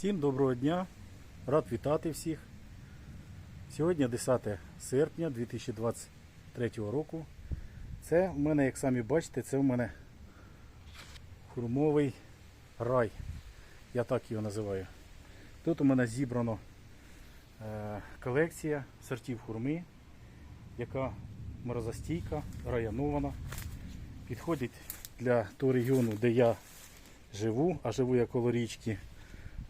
Всім доброго дня! Рад вітати всіх. Сьогодні 10 серпня 2023 року. Це в мене, як самі бачите, це в мене хурмовий рай. Я так його називаю. Тут у мене зібрано е, колекція сортів хурми, яка морозостійка, районована. Підходить для того регіону, де я живу, а живу я коло річки.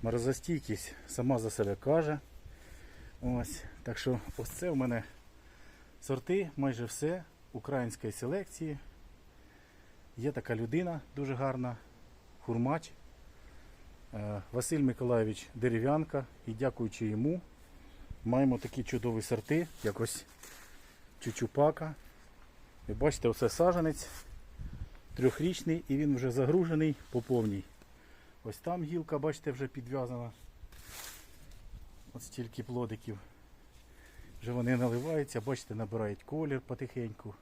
Морозостійкість сама за себе каже. Ось. Так що ось це в мене сорти, майже все української селекції. Є така людина дуже гарна, хурмач е, Василь Миколайович Дерев'янка. І дякуючи йому, маємо такі чудові сорти, як ось чучупака. Ви бачите, оце саженець трьохрічний і він вже загружений по повній. Ось там гілка, бачите, вже підв'язана. Ось стільки плодиків. Вже вони наливаються, бачите, набирають колір потихеньку.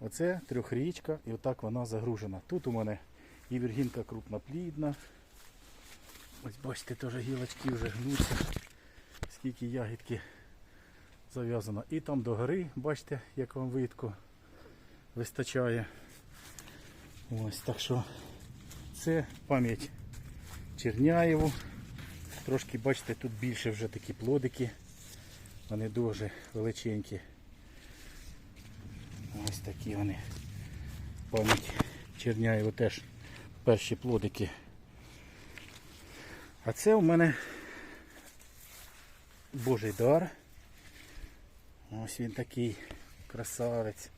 Оце трьохрічка і отак вона загружена. Тут у мене і віргінка крупноплідна. Ось бачите, теж гілочки вже гнуться. Скільки ягідки зав'язано. І там до гори, бачите, як вам видко вистачає. Ось так що це пам'ять Черняєву. Трошки, бачите, тут більше вже такі плодики. Вони дуже величенькі. Ось такі вони. Пам'ять Черняєву теж перші плодики. А це у мене Божий дар. Ось він такий красавець.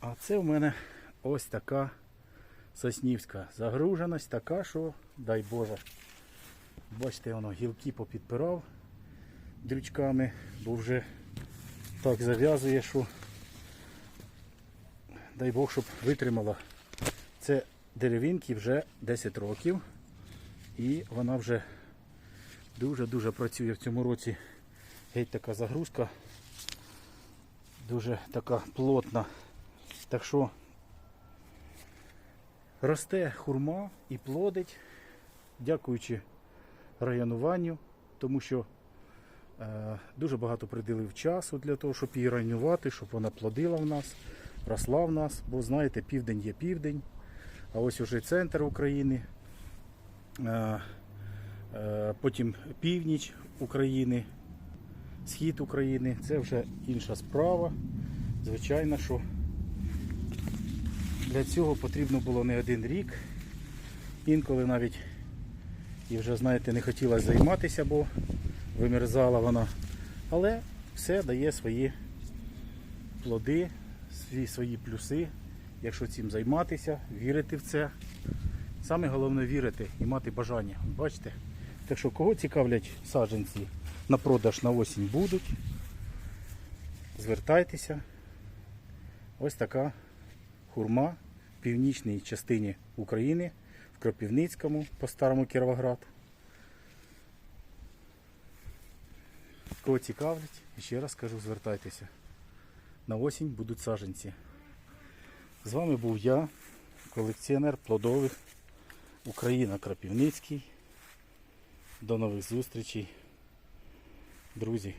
А це у мене ось така Соснівська загруженість така, що дай Боже. Бачите, воно гілки попідпирав дрючками, бо вже так зав'язує, що дай Бог, щоб витримала. Це деревинки вже 10 років. І вона вже дуже-дуже працює в цьому році. Геть така загрузка. Дуже така плотна. Так що Росте хурма і плодить, дякуючи районуванню, тому що е, дуже багато приділив часу для того, щоб її районувати, щоб вона плодила в нас, росла в нас. Бо знаєте, південь є південь, а ось уже центр України, е, е, потім північ України, схід України. Це вже інша справа. Звичайно, що для цього потрібно було не один рік. Інколи навіть і вже, знаєте, не хотілося займатися, бо вимерзала вона. Але все дає свої плоди, свої, свої плюси, якщо цим займатися, вірити в це. Саме головне вірити і мати бажання. Бачите? Так що кого цікавлять саджанці на продаж на осінь будуть, звертайтеся. Ось така хурма північній частині України, в Кропивницькому, по старому Кіровоград. Кого цікавлять, ще раз кажу, звертайтеся. На осінь будуть саджанці. З вами був я, колекціонер плодових Україна Кропивницький. До нових зустрічей. Друзі.